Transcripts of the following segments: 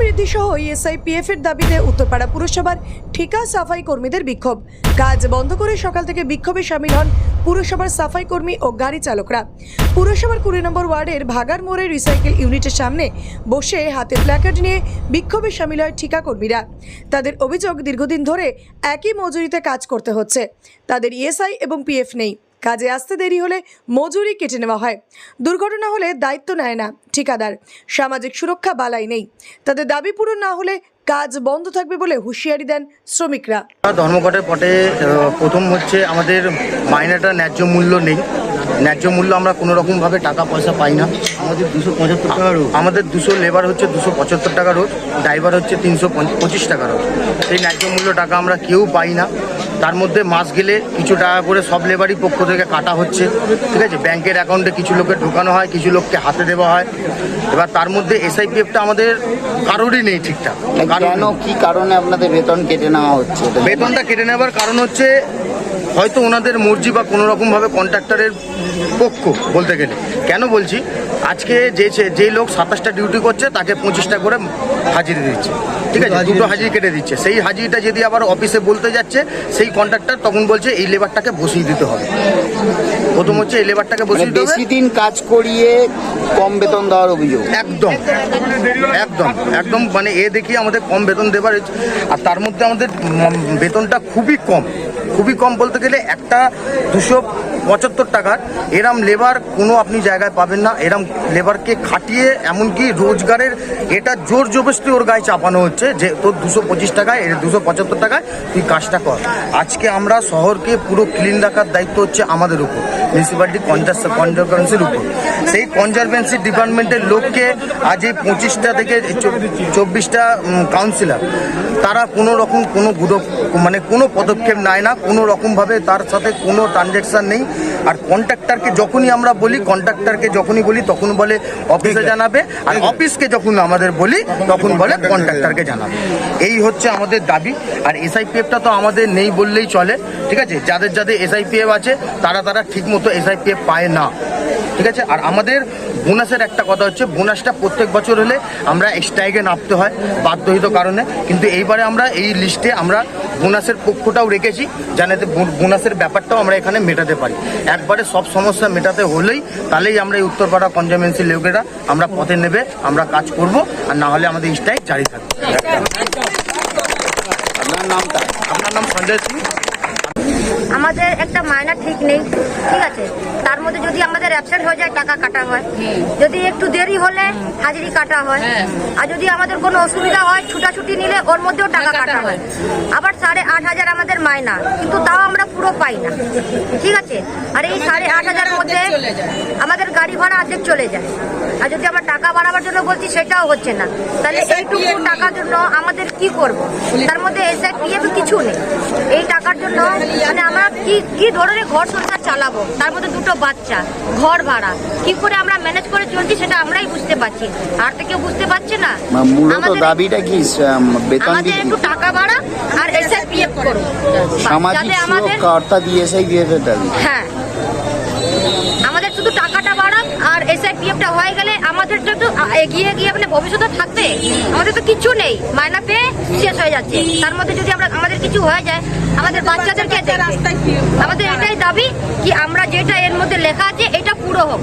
বৃদ্ধি সহ ESI PF এর দাবিতে উত্তরপাড়া পুরসভার ঠিকা সাফাই কর্মীদের বিক্ষোভ। কাজ বন্ধ করে সকাল থেকে বিক্ষোভে সামিল হন পুরসভার সাফাই কর্মী ও গাড়ি চালকরা। পুরসভার কুড়ি নম্বর ওয়ার্ডের ভাগার মোড়ে রিসাইকেল ইউনিটের সামনে বসে হাতে প্ল্যাকার্ড নিয়ে বিক্ষোভে সামিল হয় ঠিকা কর্মীরা। তাদের অভিযোগ দীর্ঘদিন ধরে একই মজুরিতে কাজ করতে হচ্ছে। তাদের ইএসআই এবং পিএফ নেই। কাজে আসতে দেরি হলে মজুরি কেটে নেওয়া হয়। দুর্ঘটনা হলে দায়িত্ব নেয় না ঠিকাদার। সামাজিক সুরক্ষা বালাই নেই। তাদের দাবি পূরণ না হলে কাজ বন্ধ থাকবে বলে হুঁশিয়ারি দেন শ্রমিকরা। ধর্মঘটের পটে প্রথম হচ্ছে আমাদের মাইনাটা ন্যায্য মূল্য নেই। ন্যায্য মূল্য আমরা কোনো রকমভাবে টাকা পয়সা পাই না। আমাদের দুশো পঁচাত্তর টাকা রোজ আমাদের দুশো লেবার হচ্ছে দুশো পঁচাত্তর টাকা রোজ ড্রাইভার হচ্ছে তিনশো পঁচিশ টাকা রোজ সেই ন্যায্য মূল্য টাকা আমরা কেউ পাই না। তার মধ্যে মাস গেলে কিছু টাকা করে সব লেবারই পক্ষ থেকে কাটা হচ্ছে। ঠিক আছে? ব্যাংকের অ্যাকাউন্টে কিছু লোকের ঢোকানো হয় কিছু লোককে হাতে দেওয়া হয়। এবার তার মধ্যে এসআইপিএফটা আমাদের কারোরই নেই ঠিকঠাক। কারোর কেন। কি কারণে আপনাদের বেতন কেটে নেওয়া হচ্ছে? বেতনটা কেটে নেওয়ার কারণ হচ্ছে হয়তো ওনাদের মর্জি বা কোনো রকমভাবে কন্ট্রাক্টরের পক্ষ বলতে গেলে। কেন বলছি? আজকে যে যেই লোক সাতাশটা ডিউটি করছে তাকে পঁচিশটা করে হাজিরি দিচ্ছে। ঠিক আছে? দুটো হাজিরি কেটে দিচ্ছে। সেই হাজিরিটা যদি আবার অফিসে বলতে যাচ্ছে সেই কন্ট্রাক্টর তখন বলছে এই লেবারটাকে বসিয়ে দিতে হবে। প্রথম হচ্ছে এই লেবারটাকে মানে বসিয়ে দিতে হবে। বেশি দিন কাজ করিয়ে কম বেতন দেওয়ার অভিযোগ। একদম। একদম। একদম। মানে এ দেখি আমাদের কম বেতন দেবার আর তার মধ্যে আমাদের বেতনটা খুবই কম। খুবই কম বলতে গেলে একটা দুশো পঁচাত্তর টাকার। এরম লেবার কোনো আপনি জায়গায় পাবেন না। এরম লেবারকে খাটিয়ে এমনকি রোজগারের এটা জোর জবরদস্তি ওর গায়ে চাপানো হচ্ছে যে তোর দুশো পঁচিশ টাকায়, এর দুশো পঁচাত্তর টাকায় তুই কাজটা কর। আজকে আমরা শহরকে পুরো ক্লিন রাখার দায়িত্ব হচ্ছে আমাদের উপর মিউনিসিপ্যালিটি কনজারভেন্সির উপর। সেই কনজারভেন্সি ডিপার্টমেন্টের লোককে আজ এই পঁচিশটা থেকে চব্বিশটা কাউন্সিলর তারা কোনো রকম কোনো গুরু মানে কোনো পদক্ষেপ নেয় না। কোনো রকমভাবে তার সাথে কোনো ট্রানজ্যাকশন নেই। আর কন্ট্রাক্টরকে যখনই আমরা বলি কন্ট্রাক্টরকে যখনই বলি তখন বলে অফিসে জানাবে আর অফিসকে যখন আমাদের বলি তখন বলে কন্ট্রাক্টরকে জানাবে। এই হচ্ছে আমাদের দাবি। আর এসআইপিএফটা তো আমাদের নেই বললেই চলে ঠিক আছে? যাদের যাদের এসআইপিএফ আছে তারা তারা ঠিকমতো এসআইপিএফ পায় না ঠিক আছে? আর আমাদের বোনাসের একটা কথা হচ্ছে বোনাসটা প্রত্যেক বছর হলে আমরা স্ট্রাইকে নামতে হয় বাধ্যহিত কারণে। কিন্তু এইবারে আমরা এই লিস্টে আমরা বোনাসের পক্ষটাও রেখেছি যাতে বোনাসের ব্যাপারটাও আমরা এখানে মেটাতে পারি। একবারে সব সমস্যা মেটাতে হলেই তাহলেই আমরা এই উত্তরপাড়া কনজামেন্সি লোকেরা আমরা পথে নেবে, আমরা কাজ করব, আর না হলে আমাদের স্ট্রাইক জারি থাকবে। আপনার নামটা? আপনার নাম সঞ্জয় সিং? আমাদের একটা মায়না ঠিক নেই ঠিক আছে? তার মধ্যে যদি আমাদের অ্যাবসেন্ট হয়ে যায় টাকা কাটা হয়। যদি একটু দেরি হলে হাজিরি কাটা হয়। আর যদি আমাদের কোনো অসুবিধা হয় ছুটাছুটি নিলে ওর মধ্যেও টাকা কাটা হয়। আবার সাড়ে আট হাজার আমাদের মায়না কিন্তু তাও আমরা পুরো পাই না। ঠিক আছে? আর এই সাড়ে আট হাজারের মধ্যে আমাদের গাড়ি ভাড়া অর্ধেক চলে যায়। আর যদি আমরা টাকা বাড়াবার জন্য বলছি সেটাও হচ্ছে না। তাহলে এইটুকু টাকার জন্য আমাদের কি করব? তার মধ্যে এসে পিএফ কিছু নেই। এই টাকার জন্য মানে আমরা কি কি ধরনের ঘর সংসার চালাবো? তার মধ্যে দুটো বাচ্চা ঘর ভাড়া। কি করে আমরা ম্যানেজ করে চলছি সেটা আমরাই বুঝতে পারছি। আর তো কেউ বুঝতে পারছে না। মূলত আমাদের- দাবিটা কি বেতন আমাদের একটু টাকা বাড়া আর এসে পিএফ করো। সামাজিক আমাদের সুরক্ষা অর্থাৎ ইএসআই বিএফের দাবি হ্যাঁ। আমাদের শুধু টাকাটা বাড়াক আর এসআইপিএফটা হয়ে গেলে আমাদের তো একটু এগিয়ে গিয়ে মানে ভবিষ্যতে থাকবে আমাদের তো কিছু নেই। মায়না পেয়ে শেষ হয়ে যাচ্ছে। তার মধ্যে যদি আমরা আমাদের কিছু হয়ে যায় আমাদের বাচ্চাদেরকে আমাদের এটাই দাবি কি আমরা যেটা এর মধ্যে লেখা আছে এটা পুরো হোক।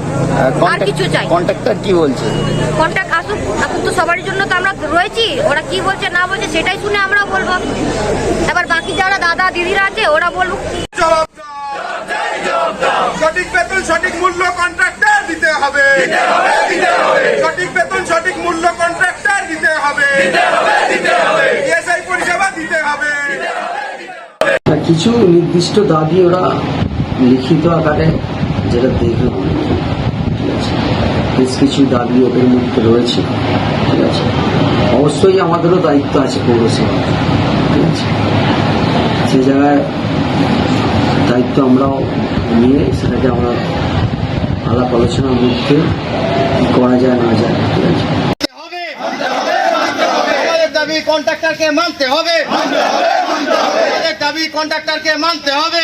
আর কিছু চাই। কন্ট্রাক্টর কি বলছে? কন্ট্যাক্ট আসুক এখন তো সবারই জন্য তো আমরা রয়েছি। ওরা কি বলছে না বলছে সেটাই শুনে আমরা বলব। এবার বাকি যারা দাদা দিদিরা আছে ওরা বলুক। বেতন সঠিক মূল্য কন্ট্রাক্টর দিতে হবে। সঠিক বেতন সঠিক মূল্য কন্ট্রাক্টর দিতে হবে। ইএসআই পরিষেবা দিতে হবে। কিছু নির্দিষ্ট দাবি ওরা লিখিত আকারে যেটা দেখে ঠিক আছে? বেশ কিছু দাবি ওদের মধ্যে রয়েছে। ঠিক আছে? অবশ্যই আমাদেরও দায়িত্ব আছে পৌরসভা ঠিক আছে? সে জায়গায় দায়িত্ব আমরাও নিয়ে সেটাকে আমরা আলাপ আলোচনার মধ্যে করা যায় না যায় ঠিক আছে? দাবি কন্ট্রাক্টরকে মানতে হবে। দাবি কন্ট্রাক্টরকে মানতে হবে।